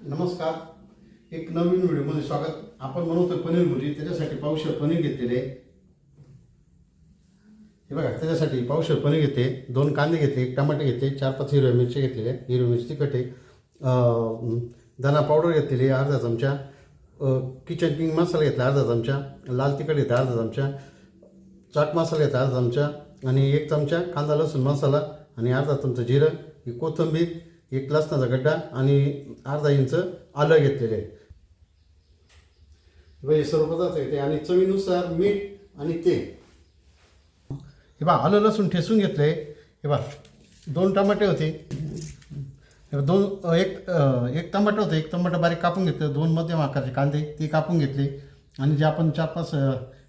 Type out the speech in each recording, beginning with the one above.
नमस्कार. एक नवीन व्हिडिओमध्ये स्वागत. आपण बनवतो पनीर भुजी त्याच्यासाठी पावशेर पनीर घेतलेले. हे बघा त्याच्यासाठी पावशेर पनीर घेते दोन कांदे घेतले एक टमाटे घेते चार पाच हिरव्या मिरची घेतलेले हिरवी मिरची तिखट आहे. पावडर घेतलेली अर्धा चमचा. किचन किंग मसाला घेतला अर्धा चमचा. लाल तिखट घेतला अर्धा चमचा. चाट मसाला घेतला अर्धा चमचा. आणि एक चमचा कांदा लसूण मसाला आणि अर्धा चमचा जिरं. ही कोथिंबीर एक लसणाचा गड्डा आणि अर्धा इंच आलं घेतलेले. आहे हे बघा, हे सर्व पदार्थ येते आणि चवीनुसार मीठ आणि तेल. हे बा आलं लसूण ठेसून घेतलं. आहे हे बा दोन टमाटे होते. दोन एक एक टमाटो होतं एक टमाटर बारीक कापून घेतलं. दोन मध्यम आकाराचे कांदे ते कापून घेतले. आणि जे आपण चार पाच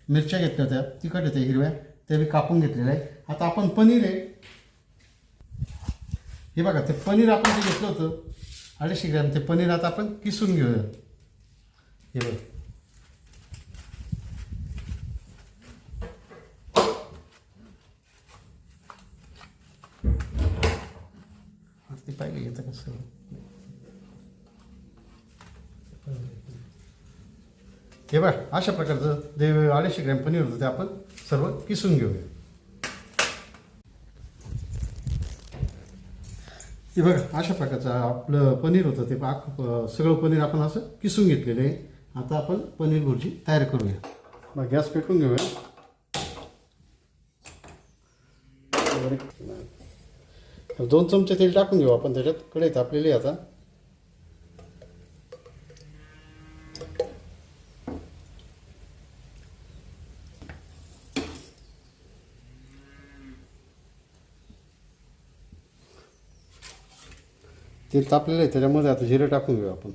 मिरच्या घेतल्या होत्या तिखट होत्या हिरव्या ते बी कापून घेतलेल्या आहे आता आपण पनीर आहे. हे बघा ते पनीर आपण जे घेतलं होतं अडीचशे ग्रॅम ते पनीर आता आपण किसून घेऊया. हे बघ. ते पाहिजे येतं कसं हे बघ अशा प्रकारचं जे अडीचशे ग्रॅम पनीर होतं ते आपण सर्व किसून घेऊया. हे बघा अशा प्रकारचं आपलं पनीर होतं ते पाक सगळं पनीर आपण असं किसून घेतलेलं आहे. आता आपण पनीर भुर्जी तयार करूया. मग गॅस पेटून घेऊया. दोन चमचे तेल टाकून घेऊ आपण त्याच्यात. कडे तापलेली आता. तेल तापलेलं आहे त्याच्यामध्ये आता जिरं टाकून घेऊ आपण.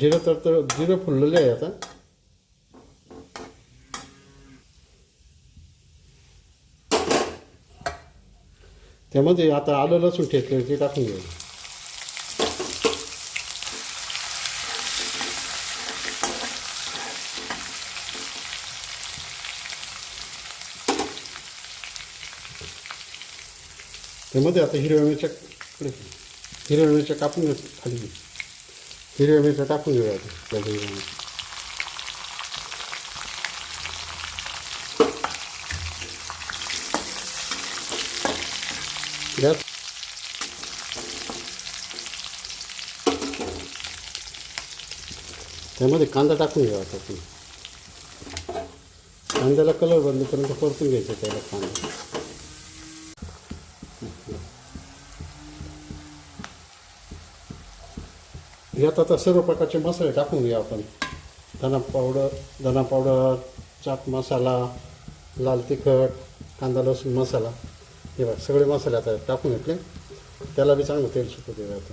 जिरं तर तर जिरं फुललेलं आहे आता. त्यामध्ये आता आलं लसूण ठेचले ते टाकून घेऊ त्यामध्ये आता हिरव्या मिरच्या हिरव्या मिरच्या कापून घेऊ खाली. हिरव्या मिरच्या टाकून घेऊया आता. त्यामध्ये कांदा टाकून घ्यावा आता कांद्याला कलर बदलेपर्यंत परतून घ्यायचं त्याला कांदा. यात आता सर्व प्रकारचे मसाले टाकून घेऊ आपण. धना पावडर धना पावडर चाट मसाला लाल तिखट कांदा लसूण मसाला. हे बघ सगळे मसाले आता टाकून घेतले. त्याला बी चांगलं तेल सुटू दे आता.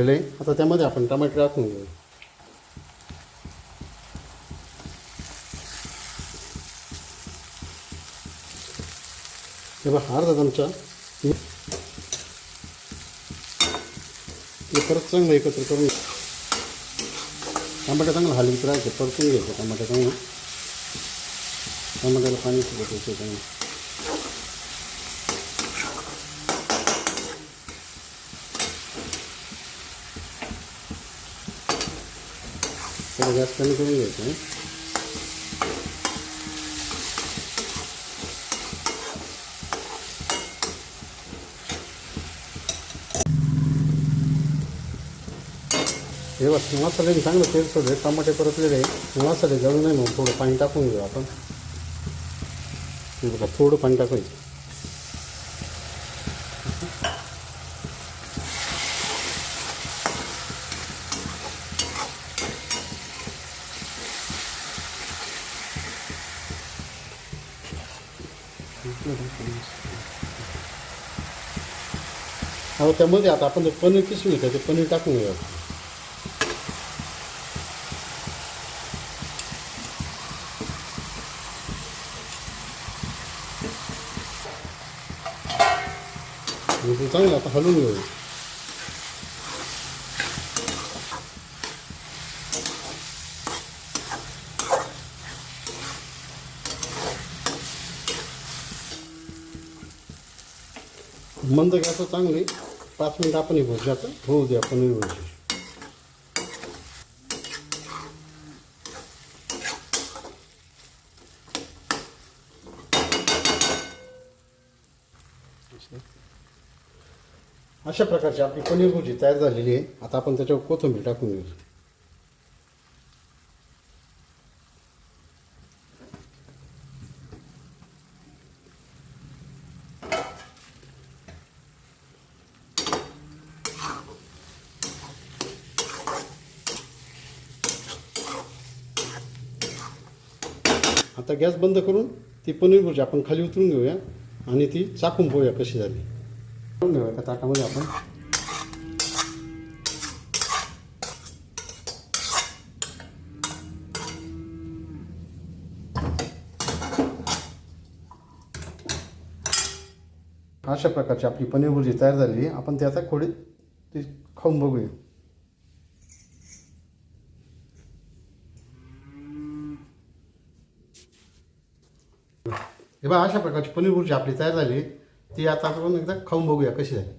आहे. आता त्यामध्ये आपण टमाटे टाकून घेऊ. तेव्हा बघ अर्धा चमचा. हे परत चांगलं एकत्र करून टमाटा चांगलं हलवीत राहायचं परतून घ्यायचं टमाटा चांगलं. टमाट्याला पाणी सुद्धा सुटायचं चांगलं. त्याला गॅस कमी करून घ्यायचं आहे हे बघ मसाले चांगलं तेल सोडले टमाटे परतलेले आहे मसाले जळू नाही म्हणून थोडं पाणी टाकून घेऊ आपण हे बघा थोडं पाणी टाकायचं हो त्यामध्ये आता आपण जे पनीर किसून घेतो ते पनीर टाकून घेऊया आणि ते चांगलं आता हलवून घेऊ मंद गॅसवर चांगली. पाच मिनिट आपण हे भुर्जाचं होऊ द्या पनीर भजी अशा प्रकारची आपली पनीर भुर्जी तयार झालेली आहे. आता आपण त्याच्यावर कोथिंबीर टाकून घेऊ. आता गॅस बंद करून ती पनीर भुर्जी आपण खाली उतरून घेऊया आणि ती चाकून पाहूया कशी झाली. करून घेऊया एका ताटामध्ये आपण. अशा प्रकारची आपली पनीर भुर्जी तयार झाली. आपण ते आता थोडी ती खाऊन बघूया. हे बघा अशा प्रकारची पनीर भुर्जी आपली तयार झाली. ती आता आपण एकदा खाऊन बघूया कशी झाली.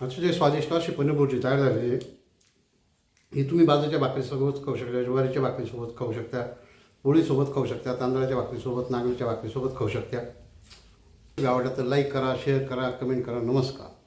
अतिशय स्वादिष्ट अशी पनीर भुर्जी तयार झालेली आहे ही तुम्ही बाजूच्या भाकरीसोबत खाऊ शकता ज्वारीच्या भाकरीसोबत खाऊ शकता पोळीसोबत खाऊ शकता तांदळाच्या भाकरीसोबत नागलीच्या भाकरीसोबत खाऊ शकता. आवडलं तर लाईक करा शेअर करा कमेंट करा. नमस्कार.